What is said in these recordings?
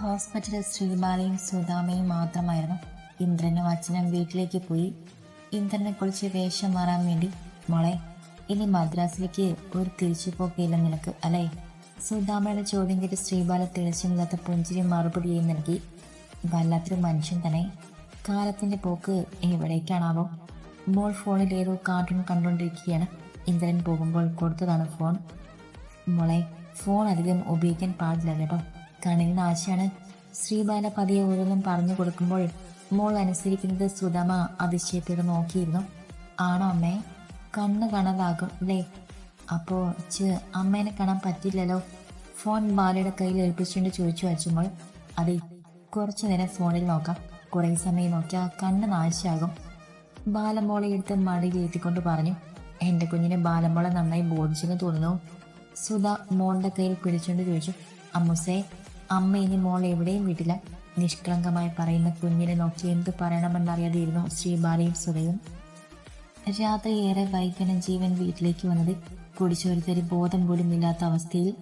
ഹോസ്പിറ്റലിൽ ശ്രീബാലയും സുധാമയും മാത്രമായിരുന്നു. ഇന്ദ്രനും അച്ഛനും വീട്ടിലേക്ക് പോയി. ഇന്ദ്രനെ കുറിച്ച് വേഷം മാറാൻ വേണ്ടി മോളെ ഇനി മദ്രാസിലേക്ക് ഒരു തിരിച്ചുപോക്കില്ല നിനക്ക് അല്ലേ? സുധാമയുടെ ചോദ്യം കേട്ട് ശ്രീബാല തെളിച്ചമില്ലാത്ത പുഞ്ചിരി മറുപടിയായി നൽകി. വല്ലാത്തൊരു മനുഷ്യൻ തന്നെ. കാലത്തിന്റെ പോക്ക് എവിടേക്കാണാവോ? മോൾ ഫോണിൽ ഏതോ കാർട്ടൂൺ കണ്ടുകൊണ്ടിരിക്കുകയാണ്. ഇന്ദ്രൻ പോകുമ്പോൾ കൊടുത്തതാണ് ഫോൺ. മോളെ ഫോൺ അധികം ഉപയോഗിക്കാൻ പാടില്ല കേട്ടോ. കണ്ണിന് ആശയാണ് ശ്രീബാല പതിയെ ഓരോന്നും പറഞ്ഞു കൊടുക്കുമ്പോൾ മോൾ അനുസരിക്കുന്നത് സുധമ അതിശയത്തോട് നോക്കിയിരുന്നു. ആണോ അമ്മേ? കണ്ണ് കാണാതാകും അല്ലേ? അപ്പോ ച് അമ്മേനെ കാണാൻ പറ്റില്ലല്ലോ. ഫോൺ ബാലയുടെ കയ്യിൽ ഏൽപ്പിച്ചുകൊണ്ട് ചോദിച്ചു അച്ചുമ്പോൾ അതെ കുറച്ചു നേരം ഫോണിൽ നോക്കാം. കുറേ സമയം നോക്കിയാൽ കണ്ണ് നാശാകും ബാലമോളെ എടുത്ത് മടിയിലേറ്റിക്കൊണ്ട് പറഞ്ഞു എന്റെ കുഞ്ഞിനെ ബാലമോളെ നന്നായി ബോധിച്ചെന്ന് തോന്നുന്നു. സുധ മോളുടെ കയ്യിൽ പിടിച്ചുകൊണ്ട് ചോദിച്ചു അമ്മുസേ അമ്മ ഇനി മോൾ എവിടെയും വിട്ടില്ല നിഷ്കളങ്കമായി പറയുന്ന കുഞ്ഞിനെ നോക്കി എന്ത് പറയണമെന്നറിയാതെയിരുന്നു ശ്രീബാലയും സുരയും രാത്രി ഏറെ വൈകുന്ന ജീവൻ വീട്ടിലേക്ക് വന്നത്. കുടിച്ചൊരുത്തരി ബോധം പോലും ഇല്ലാത്ത അവസ്ഥയിൽ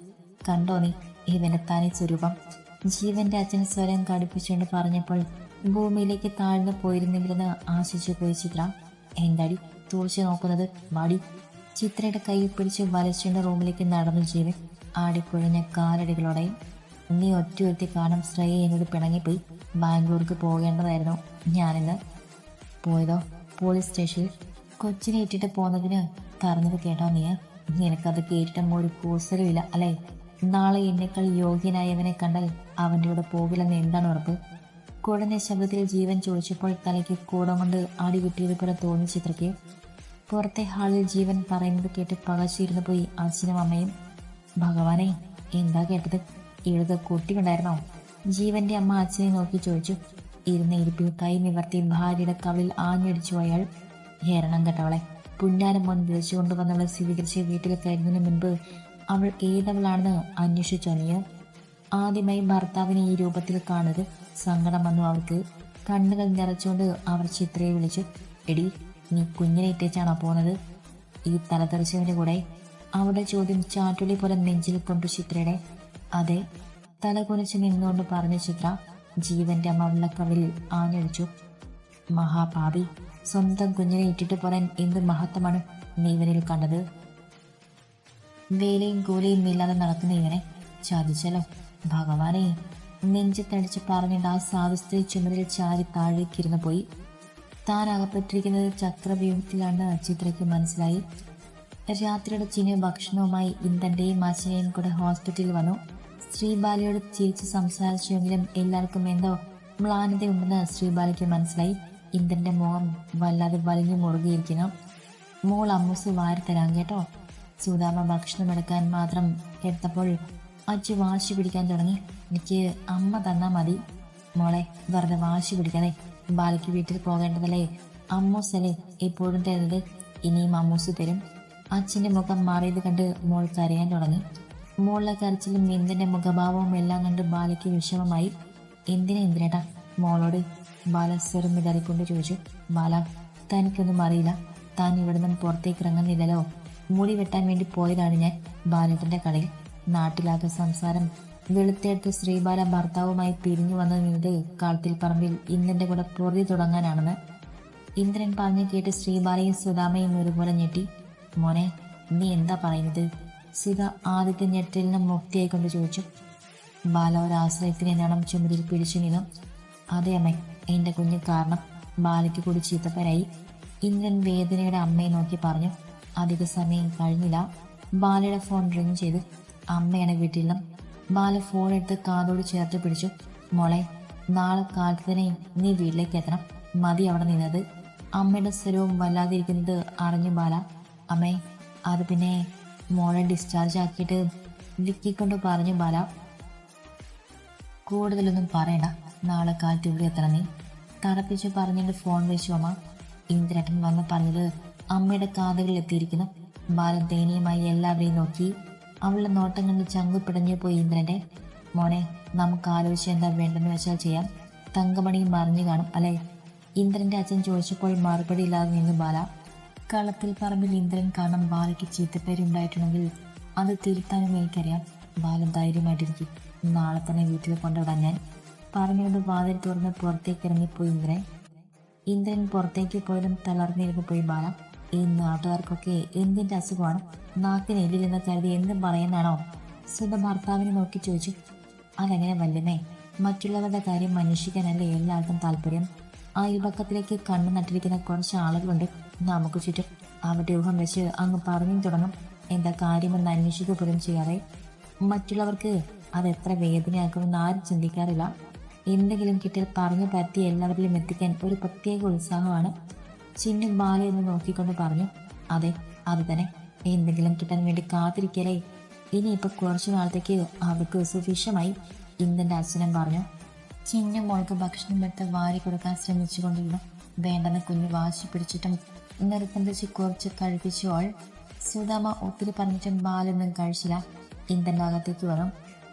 കണ്ടോ നീ ഇവന്റെ സ്വരൂപം? ജീവന്റെ അച്ഛൻ സ്വരം കടുപ്പിച്ചുകൊണ്ട് പറഞ്ഞപ്പോൾ ഭൂമിയിലേക്ക് താഴ്ന്നു പോയിരുന്നെങ്കിലെന്ന് ആശിച്ചു പോയി ചിത്ര. എന്താടി തുറച്ചു നോക്കുന്നത്? മടി ചിത്രയുടെ കൈ പിടിച്ച് വലച്ചുകൊണ്ട് റൂമിലേക്ക് നടന്നു ജീവൻ. ആടിക്കുഴഞ്ഞ കാലടികളോടെ നീ ഒറ്റ ഒരുത്തി കാണും ശ്രേയ എന്നോട് പിണങ്ങിപ്പോയി ബാംഗ്ലൂർക്ക് പോകേണ്ടതായിരുന്നു. ഞാനിന്ന് പോയതോ? പോലീസ് സ്റ്റേഷനിൽ. കൊച്ചിനെ ഇട്ടിട്ട് പോന്നതിന് പറഞ്ഞത് കേട്ടോ നീ നിനക്കത് കേട്ടിട്ടും ഒരു കൂസലുമില്ല അല്ലേ? നാളെ എന്നെക്കാൾ യോഗ്യനായവനെ കണ്ടാൽ അവന്റെ കൂടെ പോകില്ലെന്ന് എന്താണ് ഉറപ്പ്? കുഴഞ്ഞ ശബ്ദത്തിൽ ജീവൻ ചോദിച്ചപ്പോൾ തലയ്ക്ക് കൂടം കൊണ്ട് അടി കിട്ടിയത് പോലെ തോന്നി ചിത്രയ്ക്ക്. പുറത്തെ ഹാളിൽ ജീവൻ പറയുന്നത് കേട്ട് പകച്ചിരുന്നു പോയി അച്ഛനും അമ്മയും. ഭഗവാനെ എന്താ കേട്ടത്? ഇഴുത കുട്ടിയുണ്ടായിരുന്നോ ജീവന്റെ അമ്മ അച്ഛനെ നോക്കി ചോദിച്ചു. ഇരുന്ന ഇരിപ്പിൽ കൈ നിവർത്തി ഭാര്യയുടെ കവിളിൽ ആഞ്ഞടിച്ചു അയാൾ ഹേരണം കേട്ടവളെ പുന്നാരം മോൻ വിളിച്ചു കൊണ്ടുവന്നവളെ സ്വീകരിച്ച് വീട്ടിൽ കയറുന്നതിന് മുൻപ് അവൾ ഏതവളാണെന്ന് അന്വേഷിച്ചു നീ ആദ്യമായി ഭർത്താവിനെ ഈ രൂപത്തിൽ കാണരുത് സങ്കടം വന്നു അവൾക്ക്. കണ്ണുകൾ നിറച്ചുകൊണ്ട് അവർ ചിത്രയെ വിളിച്ചു. എടി നീ കുഞ്ഞിനെ ഇട്ടേച്ചാണോ പോകുന്നത് ഈ തലതെറിച്ചവന്റെ കൂടെ? അവളുടെ ചോദ്യം ചാറ്റുള്ളി പോലെ നെഞ്ചിൽ കൊണ്ടു ചിത്രയുടെ. അതെ തല കുനിച്ച് നിന്നുകൊണ്ട് പറഞ്ഞ ചിത്ര ജീവന്റെ അമ്മ ആഞ്ഞൊഴിച്ചു മഹാപാപി സ്വന്തം കുഞ്ഞിനെ ഇട്ടിട്ട് പോരാൻ എന്ത് മഹത്വമാണ് നീ ഇവനിൽ കണ്ടത്? വേലയും കൂലിയും ഇല്ലാതെ നടക്കുന്ന ഇവനെ ചതിച്ചല്ലോ. ഭഗവാനെ നെഞ്ചത്തടിച്ച് പറഞ്ഞിട്ട് ആ സാധുസ്ഥ ചുമരിൽ ചാരി താഴേക്കിരുന്ന് പോയി. താൻ അകപ്പെട്ടിരിക്കുന്നത് ചക്രവ്യൂഹത്തിലാണ് ചിത്രയ്ക്ക് മനസ്സിലായി. രാത്രിയുടെ ചിന് ഭക്ഷണവുമായി ഇന്ദന്റെയും അച്ഛനെയും കൂടെ ഹോസ്പിറ്റലിൽ വന്നു. ശ്രീബാലയോട് ചിരിച്ച് സംസാരിച്ചുവെങ്കിലും എല്ലാവർക്കും എന്തോ മ്ലാനതയുണ്ടെന്ന് ശ്രീബാലയ്ക്ക് മനസ്സിലായി. ഇന്ദ്രന്റെ മുഖം വല്ലാതെ വലിഞ്ഞു മുറുകിയിരിക്കുന്നു. മോൾ അമ്മൂസ് വാരിത്തരാം കേട്ടോ. സുധാമ ഭക്ഷണം എടുക്കാൻ മാത്രം എടുത്തപ്പോൾ അച്ചു വാശി പിടിക്കാൻ തുടങ്ങി. എനിക്ക് അമ്മ തന്നാ മതി. മോളെ വെറുതെ വാശി പിടിക്കാതെ ബാലയ്ക്ക് വീട്ടിൽ പോകേണ്ടതല്ലേ? അമ്മൂസല്ലേ എപ്പോഴും തരുന്നത്? ഇനിയും അമ്മൂസ് തരും. അച്ഛന്റെ മുഖം മാറിയത് കണ്ട് മോൾ കരയാൻ തുടങ്ങി. മോളുടെ കരച്ചിലും ഇന്ദിന്റെ മുഖഭാവവും എല്ലാം കണ്ട് ബാലയ്ക്ക് വിഷമമായി. എന്തിനാ എന്തിനേട്ടാ മോളോട് ബാല സ്വരം വിതറിക്കൊണ്ട് ചോദിച്ചു. ബാല തനിക്കൊന്നും അറിയില്ല. താൻ ഇവിടെ നിന്ന് പുറത്തേക്ക് ഇറങ്ങുന്നില്ലല്ലോ. മുടി വെട്ടാൻ വേണ്ടി പോയതാണ് ഞാൻ ബാലേട്ടന്റെ കടയിൽ നാട്ടിലാകെ സംസാരം വെളുത്തെടുത്ത് ശ്രീബാല ഭർത്താവുമായി പിരിഞ്ഞു വന്ന നിന്നത് കാളത്തിൽ പറമ്പിൽ ഇന്ദ്രന്റെ കൂടെ പൊറുതി തുടങ്ങാനാണെന്ന്. ഇന്ദ്രൻ പറഞ്ഞു കേട്ട് ശ്രീബാലയും സുധാമയും ഒരുപോലെ ഞെട്ടി. മോനെ നീ എന്താ പറയുന്നത്? സുധ ആദ്യത്തെ ഞെട്ടലിനും മുക്തിയായി മുക്തിയായിക്കൊണ്ട് ചോദിച്ചു ബാല ഒരാശ്രയത്തിന് എന്നാണ് ചുമരിൽ പിടിച്ചു നിന്നു അതെ അമ്മ എന്റെ കുഞ്ഞ് കാരണം ബാലയ്ക്ക് കൂടി ചീത്തപ്പരായി. ഇന്ദ്രൻ വേദനയുടെ അമ്മയെ നോക്കി പറഞ്ഞു അധിക സമയം കഴിഞ്ഞില്ല. ബാലയുടെ ഫോൺ റിങ് ചെയ്തു അമ്മയാണ് വീട്ടിലും ബാല ഫോൺ എടുത്ത് കാതോട് ചേർത്ത് പിടിച്ചു മോളെ നാളെ കാലത്ത് തന്നെ നീ വീട്ടിലേക്ക് എത്തണം. മതി അവിടെ നിന്നത്. അമ്മയുടെ സ്വരവും വല്ലാതിരിക്കുന്നത് അറിഞ്ഞു ബാല അമ്മേ അത് പിന്നെ മോളെ ഡിസ്ചാർജ് ആക്കിയിട്ട് വിക്കിക്കൊണ്ട് പറഞ്ഞു ബാല കൂടുതലൊന്നും പറയണ്ട. നാളെ കാലത്ത് ഇവിടെ എത്തണം നീ. തണുപ്പിച്ച് പറഞ്ഞിട്ട് ഫോൺ വെച്ചു അമ്മ. ഇന്ദ്രേട്ടൻ വന്ന് പറഞ്ഞത് അമ്മയുടെ കാതുകളിൽ എത്തിയിരിക്കുന്നു. ബാലൻ ദയനീയമായി എല്ലാവരെയും നോക്കി. അവളുടെ നോട്ടം കണ്ട് ചങ്കു പിടഞ്ഞു പോയി ഇന്ദ്രന്റെ മോനെ നമുക്ക് ആലോചിച്ച് എന്താ വേണ്ടെന്ന് വെച്ചാൽ ചെയ്യാം. തങ്കമണിയും മറിഞ്ഞു കാണും അല്ലെ? ഇന്ദ്രന്റെ അച്ഛൻ ചോദിച്ചപ്പോൾ മറുപടി ഇല്ലാതെ നിന്നു ബാല. കളത്തിൽ പറമ്പിൽ ഇന്ദ്രൻ കാരണം ബാലയ്ക്ക് ചീത്തപ്പേരുണ്ടായിട്ടുണ്ടെങ്കിൽ അത് തിരുത്താനും എനിക്കറിയാം. ബാലൻ ധൈര്യമായിട്ടിരിക്കും. നാളെ തന്നെ വീട്ടിൽ കൊണ്ടുവിടാൻ ഞാൻ. പറഞ്ഞുകൊണ്ട് വാതിൽ തുറന്ന് പുറത്തേക്ക് ഇറങ്ങിപ്പോയി ഇന്ദ്രൻ. ഇന്ദ്രൻ പുറത്തേക്ക് പോയതും തളർന്നിരുന്നു പോയി ബാല ഈ നാട്ടുകാർക്കൊക്കെ എന്തിന്റെ അസുഖമാണ്? നാക്കിന് എല്ലില്ലെന്ന് കരുതി എന്തും പറയുന്നതാണോ? സ്വന്തം ഭർത്താവിനെ നോക്കി ചോദിച്ചു. അതെങ്ങനെ വല്ലുന്നേ മറ്റുള്ളവരുടെ കാര്യം അന്വേഷിക്കാനല്ലേ എല്ലാവർക്കും താല്പര്യം? ആ യുവക്കത്തിലേക്ക് കണ്ണു നട്ടിരിക്കുന്ന കുറച്ച് ആളുകളുണ്ട്. നമുക്ക് ചുറ്റും അവരുടെ ഊഹം വെച്ച് അങ്ങ് പറഞ്ഞു തുടങ്ങും. എന്താ കാര്യമെന്ന് അന്വേഷിക്കുക പോലും ചെയ്യാതെ മറ്റുള്ളവർക്ക് അത് എത്ര വേദനയാക്കുമെന്ന് ആരും ചിന്തിക്കാറില്ല. എന്തെങ്കിലും കിട്ടിയാൽ പറഞ്ഞു പറ്റി എല്ലാവരിലും എത്തിക്കാൻ ഒരു പ്രത്യേക ഉത്സാഹമാണ്. ചിന്നും ബാലയെന്ന് നോക്കിക്കൊണ്ട് പറഞ്ഞു അതെ അത് തന്നെ. എന്തെങ്കിലും കിട്ടാൻ വേണ്ടി കാത്തിരിക്കലേ ഇനിയിപ്പോൾ കുറച്ചു നാളത്തേക്ക് അവർക്ക് സുഭിക്ഷമായി ഇന്ദന്റെ അച്ഛനും പറഞ്ഞു. ചിന്നു മോൾക്ക് ഭക്ഷണം എടുത്ത് വാരി കൊടുക്കാൻ ശ്രമിച്ചുകൊണ്ടിരുന്നു. വേണ്ടെന്ന് കുഞ്ഞ് വാശി പിടിച്ചിട്ടും നിർബന്ധിച്ച് കുറച്ച് കഴിപ്പിച്ചു ആൾ സുധാമ ഒത്തിരി പറഞ്ഞിട്ടും ബാലൊന്നും കഴിച്ചില്ല. ഇന്ദന്റെ അകത്തേക്ക് വന്നു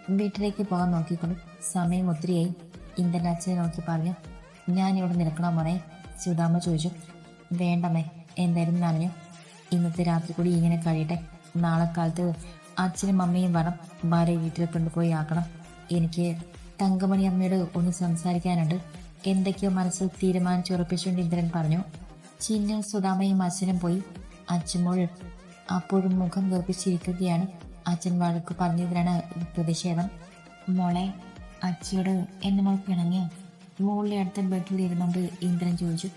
വീട്ടിലേക്ക് പോകാൻ നോക്കിക്കൊണ്ട് സമയം ഒത്തിരിയായി. ഇന്ദന്റെ അച്ഛനെ നോക്കി പറഞ്ഞു ഞാൻ ഇവിടെ നിൽക്കണോ മോനെ സുധാമ ചോദിച്ചു. വേണ്ടമേ എന്തായാലും നനഞ്ഞു ഇന്നത്തെ രാത്രി കൂടി ഇങ്ങനെ കഴിയട്ടെ. നാളെ കാലത്ത് അച്ഛനും അമ്മയും വേണം ഭാര്യ വീട്ടിൽ കൊണ്ടുപോയി ആക്കണം. എനിക്ക് തങ്കമണി അമ്മയോട് ഒന്ന് സംസാരിക്കാനുണ്ട്. എന്തൊക്കെയോ മനസ്സിൽ തീരുമാനിച്ചുറപ്പിച്ചുകൊണ്ട് ഇന്ദ്രൻ പറഞ്ഞു ചിന്നും സുധാമയും അച്ഛനും പോയി. അച്ഛമോൾ അപ്പോഴും മുഖം വെറുപ്പിച്ചിരിക്കുകയാണ്. അച്ഛൻ വഴക്ക് പറഞ്ഞതിനാണ് പ്രതിഷേധം. മോളെ അച്ഛയോട് എന്നെ മോൾ പിണങ്ങിയോ? മോളിലെ അടുത്ത ബെഡിൽ ഇരുന്നുകൊണ്ട് ഇന്ദ്രൻ ചോദിച്ചു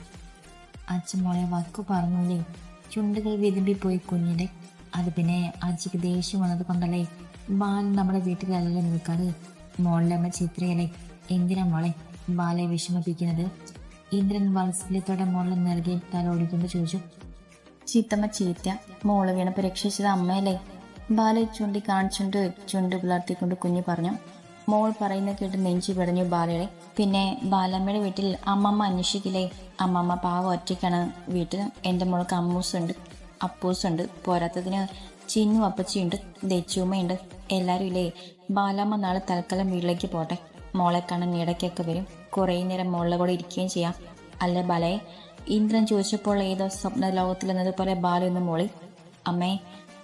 അച്ഛൻ മോളെ വക്കു പറഞ്ഞില്ലേ? ചുണ്ടുകൾ വിരുമ്പിപ്പോയി കുഞ്ഞിന്റെ. അത് പിന്നെ അച്ഛക്ക് ദേഷ്യം വന്നത് കൊണ്ടല്ലേ? ബാൽ നമ്മുടെ വീട്ടിലല്ലേ നിൽക്കാറ്. മോളുടെ ചിത്രയിലെ എന്തിനാ മോളെ ബാലെ വിഷമിപ്പിക്കുന്നത്. ഇന്ദ്രൻ വാത്സല്യത്തോടെ മോളെ നൽകി തലോടിക്കൊണ്ട് ചോദിച്ചു ചിത്തമ്മ ചീറ്റ മോൾ വീണപ്പോ രക്ഷിച്ചത് അമ്മയല്ലേ? ബാലെ ചൂണ്ടി കാണിച്ചുകൊണ്ട് ചുണ്ട് പുലർത്തിക്കൊണ്ട് കുഞ്ഞു പറഞ്ഞു മോൾ പറയുന്ന കേട്ട് നെഞ്ചു പിടഞ്ഞു ബാലയുടെ. പിന്നെ ബാലമ്മയുടെ വീട്ടിൽ അമ്മമ്മ അന്വേഷിക്കില്ലേ? അമ്മമ്മ പാവം ഒറ്റയ്ക്കാണ് വീട്ടിൽ. എന്റെ മോൾക്ക് അമ്മൂസുണ്ട് അപ്പൂസുണ്ട് പോരാത്തതിന് ചിന്നു അപ്പച്ചിയുണ്ട് ദച്ചുമ്മയുണ്ട് എല്ലാവരും ഇല്ലേ? ബാലമ്മ നാളെ തൽക്കാലം വീട്ടിലേക്ക് പോട്ടെ. മോളെ കാണാൻ ഇടയ്ക്കൊക്കെ വരും. കുറേ നേരം മോളുടെ കൂടെ ഇരിക്കുകയും ചെയ്യാം. അല്ലേ ബാലയെ ഇന്ദ്രൻ ചോദിച്ചപ്പോൾ ഏതോ സ്വപ്ന ലോകത്തിലെന്നതുപോലെ ബാലൊന്ന് മോളി അമ്മേ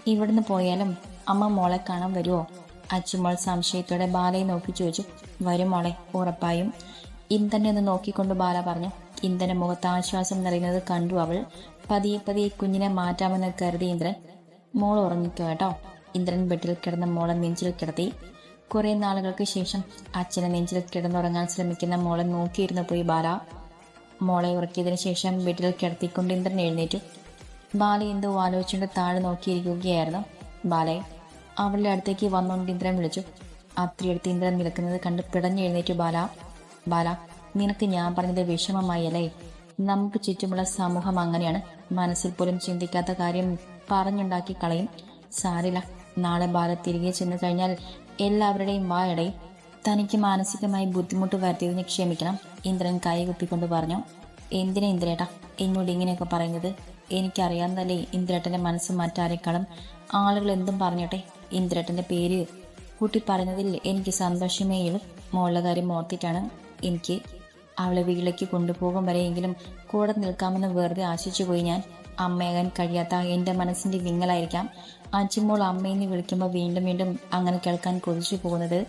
ഇവിടുന്ന് പോയാലും അമ്മ മോളെ കാണാൻ വരുമോ അച്ചുമോൾ സംശയത്തോടെ ബാലയെ നോക്കി ചോദിച്ചു. വരും മോളെ ഉറപ്പായും. ഇന്ദ്രനെ ഒന്ന് നോക്കിക്കൊണ്ട് ബാല പറഞ്ഞു. ഇന്ദ്രന്റെ മുഖത്ത് ആശ്വാസം നിറയുന്നത് കണ്ടു അവൾ. പതിയെ പതിയെ കുഞ്ഞിനെ മാറ്റാമെന്ന് കരുതി ഇന്ദ്രൻ മോൾ ഉറങ്ങിക്കോ കേട്ടോ. ഇന്ദ്രൻ ബെഡിൽ കിടന്ന മോളെ നെഞ്ചിൽ കിടത്തി. കുറെ നാളുകൾക്ക് ശേഷം അച്ഛനെ നെഞ്ചിൽ കിടന്നുറങ്ങാൻ ശ്രമിക്കുന്ന മോളെ നോക്കിയിരുന്നു പോയി ബാല. മോളെ ഉറക്കിയതിനു ശേഷം ബെഡിൽ കിടത്തിക്കൊണ്ട് ഇന്ദ്രൻ എഴുന്നേറ്റു. ബാല എന്തോ ആലോചിച്ചുകൊണ്ട് താഴെ നോക്കിയിരിക്കുകയായിരുന്നു. ബാലയെ അവളുടെ അടുത്തേക്ക് വന്നുകൊണ്ട് ഇന്ദ്രൻ വിളിച്ചു. അത്രയെടുത്ത് ഇന്ദ്രൻ നിൽക്കുന്നത് കണ്ട് പിടഞ്ഞെഴുന്നേറ്റു ബാല. ബാല നിനക്ക് ഞാൻ പറഞ്ഞത് വിഷമമായി അല്ലേ? നമുക്ക് ചുറ്റുമുള്ള സമൂഹം അങ്ങനെയാണ്. മനസ്സിൽ പോലും ചിന്തിക്കാത്ത കാര്യം പറഞ്ഞുണ്ടാക്കി കളയും. സാരില്ല നാളെ ബാല തിരികെ ചെന്നു കഴിഞ്ഞാൽ എല്ലാവരുടെയും വായടയിൽ തനിക്ക് മാനസികമായി ബുദ്ധിമുട്ട് വരുത്തിയതിന് ക്ഷമിക്കണം ഇന്ദ്രൻ കൈകുപ്പിക്കൊണ്ട് പറഞ്ഞു. എന്തിനാ ഇന്ദ്രേട്ടാ എന്നോട് ഇങ്ങനെയൊക്കെ പറയുന്നത്? എനിക്കറിയാവുന്നതല്ലേ ഇന്ദ്രേട്ടന്റെ മനസ്സ് മറ്റാരെക്കാളും? ആളുകൾ എന്തും പറഞ്ഞോട്ടെ. ഇന്ദ്രേട്ടന്റെ പേര് കൂട്ടി പറഞ്ഞതിൽ എനിക്ക് സന്തോഷമേ മോളുടെ കാര്യം ഓർത്തിട്ടാണ് എനിക്ക് അവളെ വീട്ടിലേക്ക് കൊണ്ടുപോകും വരെയെങ്കിലും കൂടെ നിൽക്കാമെന്ന് വെറുതെ ആശിച്ചു പോയി ഞാൻ. അമ്മയാകാൻ കഴിയാത്ത എന്റെ മനസ്സിന്റെ വിങ്ങലായിരിക്കാം. അച്ഛമ്മോൾ അമ്മയെന്ന് വിളിക്കുമ്പോൾ വീണ്ടും വീണ്ടും അങ്ങനെ കേൾക്കാൻ കൊതിച്ചു പോകുന്നത്.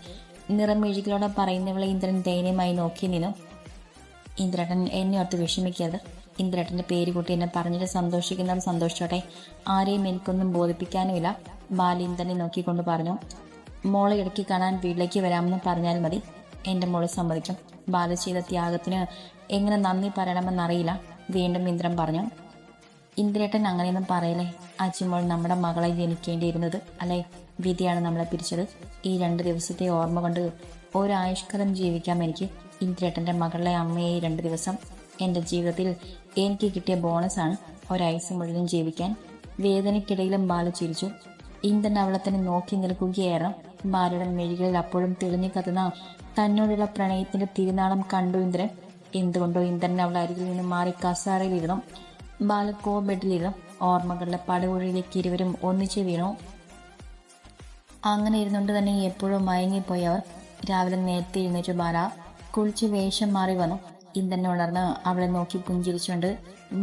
നിറമെഴുകിലോടെ പറയുന്നവളെ ഇന്ദ്രൻ ദയനീയമായി നോക്കി നിന്നു. ഇന്ദ്രേട്ടൻ എന്നെ ഓർത്ത് വിഷമിക്കരുത്. ഇന്ദ്രേട്ടന്റെ പേര് കൂട്ടി എന്നെ പറഞ്ഞിട്ട് സന്തോഷിക്കുന്നവർ സന്തോഷിച്ചോട്ടെ. ആരെയും എനിക്കൊന്നും ബോധിപ്പിക്കാനുമില്ല. ബാലി ഇന്ദ്രനെ നോക്കിക്കൊണ്ട് പറഞ്ഞു മോളെ ഇടയ്ക്ക് കാണാൻ വീട്ടിലേക്ക് വരാമെന്ന് പറഞ്ഞാൽ മതി. എന്റെ മോൾ സമ്മതിക്കും. ബാല ചെയ്ത ത്യാഗത്തിന് എങ്ങനെ നന്ദി പറയണമെന്നറിയില്ല വീണ്ടും ഇന്ദ്രൻ പറഞ്ഞു. ഇന്ദ്രേട്ടൻ അങ്ങനെയൊന്നും പറയലേ അജിമോൾ നമ്മുടെ മകളെ ജനിക്കേണ്ടിയിരുന്നത് അല്ലെ? വിധിയാണ് നമ്മളെ പിരിച്ചത്. ഈ രണ്ട് ദിവസത്തെ ഓർമ്മ കൊണ്ട് ഒരായുഷ്കാലം ജീവിക്കാം എനിക്ക് ഇന്ദ്രേട്ടന്റെ മകളുടെ അമ്മയെ രണ്ട് ദിവസം. എന്റെ ജീവിതത്തിൽ എനിക്ക് കിട്ടിയ ബോണസാണ് ഒരായുസ് മുഴുവൻ ജീവിക്കാൻ. വേദനയ്ക്കിടയിലും ബാല ചിരിച്ചു. ഇന്ദ്രൻ അവളെ തന്നെ നോക്കി നിൽക്കുകയായിരുന്നു. ബാലയുടെ മെഴികളിൽ അപ്പോഴും തെളിഞ്ഞു കത്തുന്ന തന്നോടുള്ള പ്രണയത്തിന്റെ തിരുനാളം കണ്ടു ഇന്ദ്രൻ. എന്തുകൊണ്ടോ ഇന്ദ്രൻ അവൾ അരികിൽ നിന്ന് മാറി കസാറയിലിരുന്നു ബാലക്കോ ബെഡിലിരുന്നു ഓർമ്മകളുടെ പടുകുഴിയിലേക്ക് ഇരുവരും ഒന്നിച്ചു വീണു. അങ്ങനെ ഇരുന്നുകൊണ്ട് തന്നെ എപ്പോഴും മയങ്ങിപ്പോയി അവർ രാവിലെ നേരത്തെ എഴുന്നേറ്റ് ബാല കുളിച്ച് വേഷം മാറി വന്നു. ഇന്ദ്രൻ ഉണർന്ന് അവളെ നോക്കി പുഞ്ചിരിച്ചുകൊണ്ട്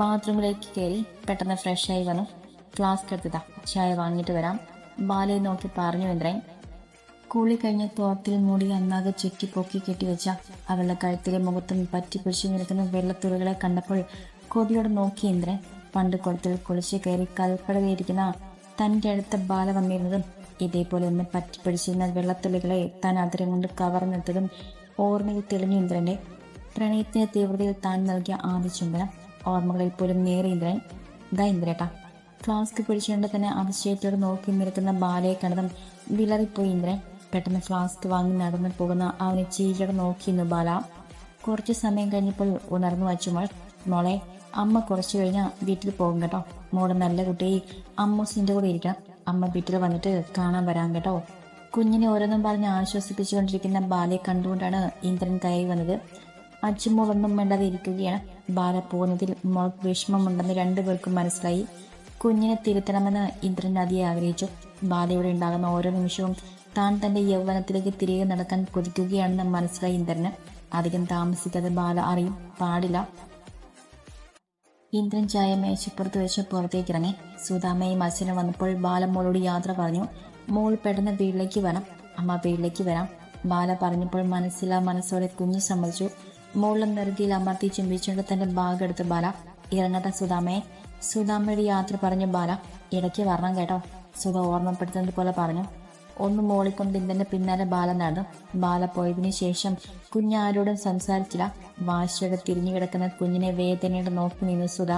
ബാത്റൂമിലേക്ക് കയറി പെട്ടെന്ന് ഫ്രഷായി വന്നു. ഫ്ലാസ്ക് എടുത്തതാ ചായ വാങ്ങിയിട്ട് വരാം. ബാലയെ നോക്കി പറഞ്ഞു ഇന്ദ്രൻ കൂളി കഴിഞ്ഞ് തോർത്തിൽ മൂടി അന്നാകെ ചെക്കി പൊക്കി കെട്ടിവെച്ച അവളുടെ കഴുത്തിലെ മുഖത്തും പറ്റി പിടിച്ചു നിൽക്കുന്ന വെള്ളത്തുള്ളികളെ കണ്ടപ്പോൾ കൊതിയോടെ നോക്കി ഇന്ദ്രൻ പണ്ട് കുളത്തിൽ കുളിച്ച് കയറി കൽപ്പടവിയിരിക്കുന്ന തന്റെ അടുത്ത ബാല വന്നിരുന്നതും ഇതേപോലെ ഒന്ന് പറ്റിപ്പിടിച്ചിരുന്ന വെള്ളത്തുള്ളികളെ താൻ അതിരം കൊണ്ട് കവർന്നെടുത്തതും ഓർമ്മയിൽ തെളിഞ്ഞു ഇന്ദ്രന്റെ പ്രണയത്തിന്റെ തീവ്രതയിൽ താൻ നൽകിയ ആദ്യ ചുംബനം. ഓർമ്മകളിൽ പോലും നേരെ ഇന്ദ്രൻ ദാ ഇന്ദ്രേട്ടാ. ഫ്ലാസ്ക് പിടിച്ചുകൊണ്ട് തന്നെ അതിശയത്തോട് നോക്കി നിൽക്കുന്ന ബാലയെ കണ്ടതും വിളറിപ്പോയി ഇന്ദ്രൻ. പെട്ടെന്ന് ഫ്ലാസ്ക് വാങ്ങി നടന്നു പോകുന്ന അവനെ ചീരോടെ നോക്കിയിരുന്നു ബാല. കുറച്ച് സമയം കഴിഞ്ഞപ്പോൾ ഉണർന്നു വച്ചുമോൾ മോളെ അമ്മ കുറച്ചു കഴിഞ്ഞാൽ വീട്ടിൽ പോകും കേട്ടോ. മോളെ നല്ല കുട്ടി അമ്മൂസിന്റെ കൂടെ ഇരിക്കണം അമ്മ വീട്ടിൽ വന്നിട്ട് കാണാൻ വരാം കേട്ടോ. കുഞ്ഞിനെ ഓരോന്നും പറഞ്ഞ് ആശ്വസിപ്പിച്ചുകൊണ്ടിരിക്കുന്ന ബാലയെ കണ്ടുകൊണ്ടാണ് ഇന്ദ്രൻ കയറി വന്നത്. അച്ഛമോളൊന്നും വേണ്ടാതെ ഇരിക്കുകയാണ്. ബാല പോകുന്നതിൽ മോൾക്ക് വിഷമമുണ്ടെന്ന് രണ്ടുപേർക്കും മനസ്സിലായി. കുഞ്ഞിനെ തിരുത്തണമെന്ന് ഇന്ദ്രൻ അതിയെ ആഗ്രഹിച്ചു. ബാലയുടെ ഉണ്ടാകുന്ന ഓരോ നിമിഷവും താൻ തന്റെ യൗവനത്തിലേക്ക് തിരികെ നടക്കാൻ കൊതിക്കുകയാണെന്ന് മനസ്സിലായി ഇന്ദ്രന്. അധികം താമസിക്കാതെ ബാല അറിയും പാടില്ല. ഇന്ദ്രൻ ചായ മേശപ്പുറത്ത് വെച്ച് പുറത്തേക്ക് ഇറങ്ങി സുധാമയും അച്ഛനും വന്നപ്പോൾ ബാല മോളോട് യാത്ര പറഞ്ഞു. മോൾ പെട്ടെന്ന് വീട്ടിലേക്ക് വരണം അമ്മ വീട്ടിലേക്ക് വരാം. ബാല പറഞ്ഞപ്പോൾ മനസ്സിലാ മനസ്സോടെ കുഞ്ഞു സമ്മതിച്ചു. മോളിലെ നെറുകിയിൽ അമർത്തി ചുംബിച്ചുകൊണ്ട് തന്റെ ബാഗ് എടുത്ത് ബാല ഇറങ്ങട്ടെ സുധാമയെ സുധാമയുടെ യാത്ര പറഞ്ഞു ബാല ഇടയ്ക്ക് വരണം കേട്ടോ. സുധ ഓർമ്മപ്പെടുത്തുന്നത് പോലെ പറഞ്ഞു. ഒന്ന് മോളിക്കൊണ്ട് ഇന്ദ്രന്റെ പിന്നാലെ ബാല നടന്നു. ബാല പോയതിനു ശേഷം കുഞ്ഞാരോടും സംസാരിച്ചില്ല. വാശിയുടെ തിരിഞ്ഞു കിടക്കുന്ന കുഞ്ഞിനെ വേദനയോടെ നോക്കി നിന്ന് സുധ.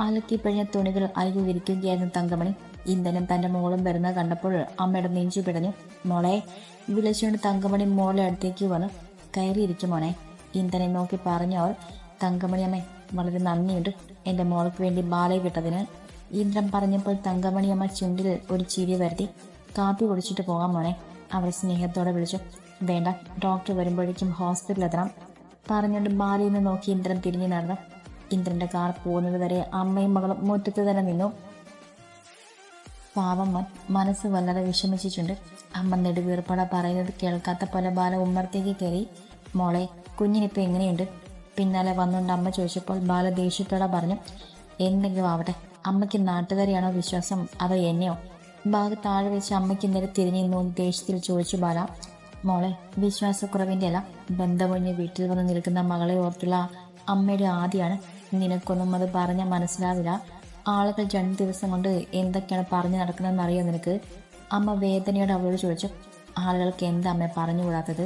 അലക്കിപ്പഴിഞ്ഞ തുണികൾ അരികു വിരിക്കുകയായിരുന്നു തങ്കമണി. ഇന്ധനം തന്റെ മോളും വരുന്നത് കണ്ടപ്പോൾ അമ്മയുടെ നെഞ്ചു പിടഞ്ഞു. മോളെ വിളിച്ചുകൊണ്ട് തങ്കമണി മോളെ അടുത്തേക്ക് വന്നു. കയറിയിരിക്കും മോനെ ഇന്ധനെ നോക്കി പറഞ്ഞു അവൾ തങ്കമണി അമ്മ വളരെ നന്ദിയുണ്ട് എന്റെ മോൾക്ക് വേണ്ടി ബാലയെ വിട്ടതിന്. ഇന്ദ്രൻ പറഞ്ഞപ്പോൾ തങ്കമണിയമ്മ ചുണ്ടിൽ ഒരു ചിരി വരുത്തി. കാപ്പി കുടിച്ചിട്ട് പോകാം മോനെ. അവൾ സ്നേഹത്തോടെ വിളിച്ചു. വേണ്ട ഡോക്ടർ വരുമ്പോഴേക്കും ഹോസ്പിറ്റലിൽ എത്തണം. പറഞ്ഞുകൊണ്ട് ഭാര്യയിൽ നിന്ന് നോക്കി ഇന്ദ്രൻ തിരിഞ്ഞു നടന്നു. ഇന്ദ്രന്റെ കാർ പോകുന്നത് വരെ അമ്മയും മകളും മുറ്റത്ത് തന്നെ നിന്നു. പാവം മനസ്സ് വല്ലാതെ വിഷമിച്ചിട്ടുണ്ട്. അമ്മ നെടുവീർപ്പട പറയുന്നത് കേൾക്കാത്ത പല ബാല ഉമ്മർത്തേക്ക് കയറി. മോളെ കുഞ്ഞിനിപ്പോൾ എങ്ങനെയുണ്ട്? പിന്നാലെ വന്നുകൊണ്ട് അമ്മ ചോദിച്ചപ്പോൾ ബാല ദേഷ്യത്തോടെ പറഞ്ഞു എന്തെങ്കിലും ആവട്ടെ. അമ്മയ്ക്ക് നാട്ടുകാരിയാണോ വിശ്വാസം? അതോ എന്നെയോ? ബാഗ് താഴെ വെച്ച് അമ്മയ്ക്ക് നേരെ തിരിഞ്ഞു നിന്നു ദേഷ്യത്തിൽ ചോദിച്ചു ബാല മോളെ വിശ്വാസക്കുറവിന്റെ അല്ല ബന്ധമൊഴിഞ്ഞ് വീട്ടിൽ വന്ന് നിൽക്കുന്ന മകളെ ഓർത്തുള്ള അമ്മയുടെ ആദ്യമാണ് നിനക്കൊന്നും അത് പറഞ്ഞാൽ മനസ്സിലാവില്ല. ആളുകൾ രണ്ട് ദിവസം കൊണ്ട് എന്തൊക്കെയാണ് പറഞ്ഞു നടക്കുന്നതെന്ന് അറിയാം നിനക്ക്? അമ്മ വേദനയോട് അവളോട് ചോദിച്ചു ആളുകൾക്ക് എന്താ അമ്മ പറഞ്ഞുകൂടാത്തത്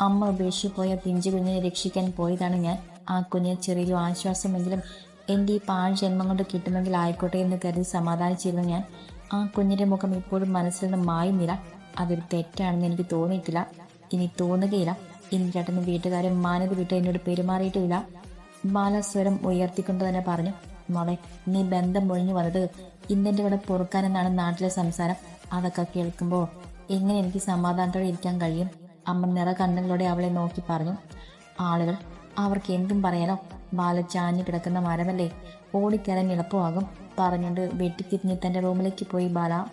അമ്മ ഉപേക്ഷിച്ച് പോയ പിഞ്ചു കുഞ്ഞിനെ രക്ഷിക്കാൻ പോയതാണ് ഞാൻ. ആ കുഞ്ഞിന് ചെറിയൊരു ആശ്വാസമെങ്കിലും എന്റെ ഈ പാഴ് ജന്മം കൊണ്ട് കിട്ടുമെങ്കിൽ ആയിക്കോട്ടെ എന്ന് കരുതി സമാധാനിച്ചിരുന്നു ഞാൻ. ആ കുഞ്ഞിന്റെ മുഖം ഇപ്പോഴും മനസ്സിൽ നിന്ന് മായുന്നില്ല അതൊരു തെറ്റാണെന്ന് എനിക്ക് തോന്നിയിട്ടില്ല. ഇനി തോന്നുകയില്ല. ഇന്ദ്രേട്ടനും വീട്ടുകാരൻ മാനത വിട്ട് എന്നോട് പെരുമാറിയിട്ടില്ല. ബാലസ്വരം ഉയർത്തിക്കൊണ്ട് തന്നെ പറഞ്ഞു മോളെ നീ ബന്ധം ഒഴിഞ്ഞു വന്നത് ഇന്നെന്റെ ഇവിടെ പൊറുക്കാനെന്നാണ് നാട്ടിലെ സംസാരം. അതൊക്കെ കേൾക്കുമ്പോൾ എങ്ങനെ എനിക്ക് സമാധാനത്തോടെ ഇരിക്കാൻ കഴിയും? അമ്മ നിറ കണ്ണുകളോടെ അവളെ നോക്കി പറഞ്ഞു ആളുകൾ അവർക്ക് എന്തും പറയാലോ. ബാല ചാഞ്ഞു കിടക്കുന്ന മരമല്ലേ? ഓടിക്കരൻ എളുപ്പമാകും. പറഞ്ഞുകൊണ്ട് വെട്ടിത്തിരിഞ്ഞ് തന്റെ റൂമിലേക്ക് പോയി ബാല.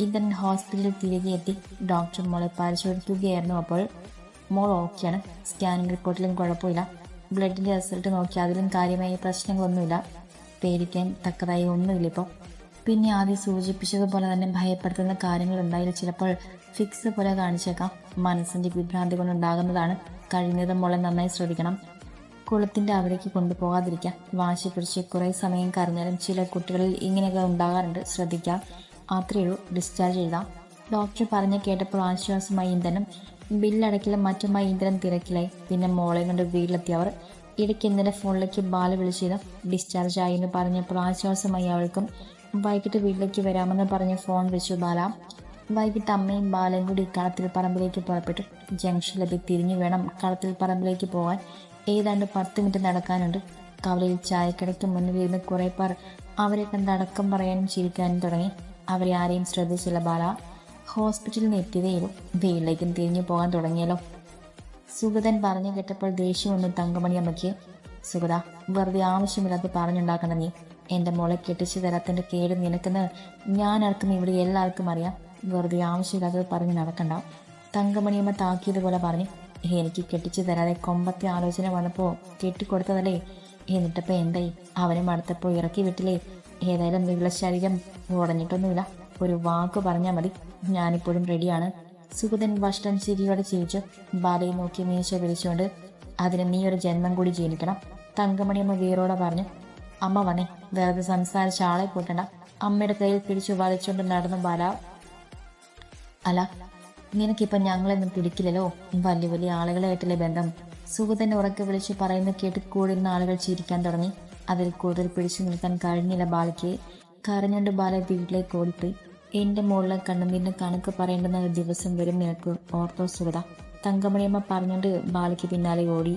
ഇന്ദ്രൻ ഹോസ്പിറ്റലിൽ തിരികെ എത്തി ഡോക്ടർ മോളെ പരിശോധിക്കുകയായിരുന്നു അപ്പോൾ. മോൾ ഓക്കെയാണ്. സ്കാനിങ് റിപ്പോർട്ടിലും കുഴപ്പമില്ല. ബ്ലഡിന്റെ റിസൾട്ട് നോക്കി അതിലും കാര്യമായ പ്രശ്നങ്ങളൊന്നുമില്ല. പേടിക്കാൻ തക്കതായി ഒന്നുമില്ല ഇപ്പോൾ. പിന്നെ ആദ്യം സൂചിപ്പിച്ചതുപോലെ തന്നെ ഭയപ്പെടുത്തുന്ന കാര്യങ്ങൾ ഉണ്ടായാൽ ചിലപ്പോൾ ഫിക്സ് പോലെ കാണിച്ചേക്കാം. മനസ്സിന്റെ വിഭ്രാന്തി കൊണ്ടുണ്ടാകുന്നതാണ്. കഴിയുന്നതും മോളെ നന്നായി ശ്രദ്ധിക്കണം. കുളത്തിന്റെ അവിടേക്ക് കൊണ്ടുപോകാതിരിക്കാം. വാശി പിടിച്ച് കുറേ സമയം കരഞ്ഞാലും ചില കുട്ടികളിൽ ഇങ്ങനെയൊക്കെ ഉണ്ടാകാറുണ്ട്. ശ്രദ്ധിക്കാം. അത്രയേ ഉള്ളൂ. ഡിസ്ചാർജ് ചെയ്താം ഡോക്ടർ പറഞ്ഞ് കേട്ടപ്പോൾ ആശ്വാസമായി ഇന്ധനം ബില്ലടക്കിലും മറ്റുമായി ഇന്ധനം തിരക്കിലായി. പിന്നെ മോളെ കൊണ്ട് വീട്ടിലെത്തിയവർ ഇടയ്ക്ക് ഇന്നലെ ഫോണിലേക്ക് ബാല ചെയ്താൽ ഡിസ്ചാർജ് ആയി എന്ന് പറഞ്ഞപ്പോൾ ആശ്വാസമായി അവൾക്കും വൈകിട്ട് വീട്ടിലേക്ക് വരാമെന്ന് പറഞ്ഞ് ഫോൺ വെച്ചു ബാല. വൈകിട്ട് അമ്മയും ബാലയും കൂടി കളത്തിൽ പറമ്പിലേക്ക് പുറപ്പെട്ടു. ജംഗ്ഷനിലെത്തി തിരിഞ്ഞു വേണം കളത്തിൽ പറമ്പിലേക്ക് പോകാൻ. ഏതാണ്ട് പത്ത് മിനിറ്റ് നടക്കാനുണ്ട്. കവലയിൽ ചായക്കടയ്ക്ക് മുന്നിൽ ഇരുന്ന് കുറേ പേർ അവരെ കണ്ട് അടക്കം പറയാനും ചിരിക്കാനും തുടങ്ങി. അവരെ ആരെയും ശ്രദ്ധിച്ചില്ല ബാല. ഹോസ്പിറ്റലിൽ നിന്ന് എത്തിയതേയുള്ളൂ. വീട്ടിലേക്കും തിരിഞ്ഞു പോകാൻ തുടങ്ങിയല്ലോ. സുഗതൻ പറഞ്ഞു കേട്ടപ്പോൾ ദേഷ്യം ഒന്നും തങ്കമണി അമ്മയ്ക്ക്. സുഗത വെറുതെ ആവശ്യമില്ലാതെ പറഞ്ഞുണ്ടാക്കണ നീ. എന്റെ മോളെ കെട്ടിച്ചു തരാത്തതിന്റെ കേട് നിനക്കെന്ന് ഞാൻ ആർക്കും ഇവിടെ എല്ലാവർക്കും അറിയാം. വെറുതെ ആവശ്യമില്ലാത്തത് പറഞ്ഞ് നടക്കണ്ട. തങ്കമണിയമ്മ താക്കിയതുപോലെ പറഞ്ഞു. എനിക്ക് കെട്ടിച്ചു തരാതെ കൊമ്പത്തി ആലോചന വന്നപ്പോൾ കെട്ടിക്കൊടുത്തതല്ലേ? എന്നിട്ടപ്പോൾ എന്തായി? അവനെ അടുത്തപ്പോൾ ഇറക്കി വിട്ടില്ലേ? ഏതായാലും നിങ്ങളുടെ ശരീരം ഉടഞ്ഞിട്ടൊന്നുമില്ല. ഒരു വാക്ക് പറഞ്ഞാൽ മതി. ഞാനിപ്പോഴും റെഡിയാണ് സുഗതൻ വഷ്ടം ചിരിയോടെ ചിരിച്ചു. ബാലയെ നോക്കി മീശ വിളിച്ചുകൊണ്ട് അതിന് നീ ഒരു ജന്മം കൂടി ജീവിക്കണം തങ്കമണിയമ്മ വീറോടെ പറഞ്ഞു. അമ്മ വന്നേ. വെറുതെ സംസാരിച്ച ആളെ കൂട്ടണ്ട. അമ്മയുടെ കയ്യിൽ പിടിച്ചു വലിച്ചുകൊണ്ട് നടന്നു ബാല. അല്ല നിനക്കിപ്പം ഞങ്ങളെന്നും പിടിക്കില്ലല്ലോ? വലിയ വലിയ ആളുകളായിട്ടല്ലേ ബന്ധം? സുഗതൻ ഉറക്കെ വിളിച്ച് പറയുന്ന കേട്ട് കൂടുന്ന ആളുകൾ ചിരിക്കാൻ തുടങ്ങി. അതിൽ കൂടുതൽ പിടിച്ചു നിൽക്കാൻ കഴിഞ്ഞില്ല ബാലയ്ക്ക്. കരഞ്ഞുകൊണ്ട് ബാല വീട്ടിലേക്ക് ഓടിപ്പോയി. എന്റെ മുകളിലെ കണ്ണുനീരിന് കണക്ക് പറയേണ്ടുന്ന ദിവസം വരും നിനക്ക് ഓർത്തോ സുഗത? തങ്കമണിയമ്മ പറഞ്ഞുകൊണ്ട് ബാലയ്ക്ക് പിന്നാലെ ഓടി.